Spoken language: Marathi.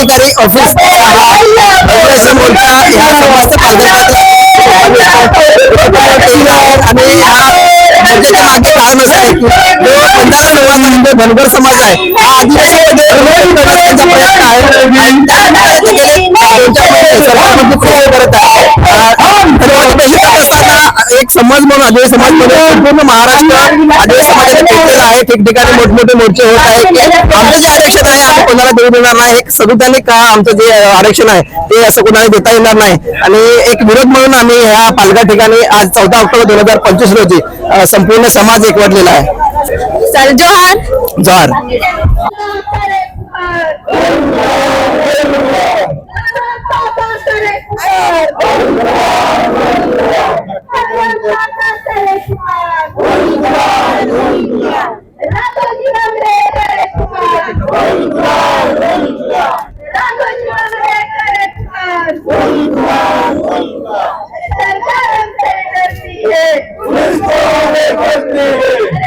ऑफिस समस्त पालघर आणि या मोर्चाच्या मागे कारण असं आहे की समाज आहे धनगर समाज आहे हा करण्याचा प्रयत्न आहे खूप हे करत हे एक समाज म्हणून आदिवासी समाज म्हणून संपूर्ण महाराष्ट्र आदिवासी आहे ठिकठिकाणी मोठमोठे मोर्चे होत आहेत की देणार नाही. एक संविधानिक का आमचं जे आरक्षण आहे ते असं कोणाला देता येणार नाही. आणि एक विरोध म्हणून आम्ही ह्या पालघर ठिकाणी आज चौदा ऑक्टोबर दोन हजार पंचवीस रोजी संपूर्ण समाज एकवटलेला आहे. चल जोहार. जोहार. Biz de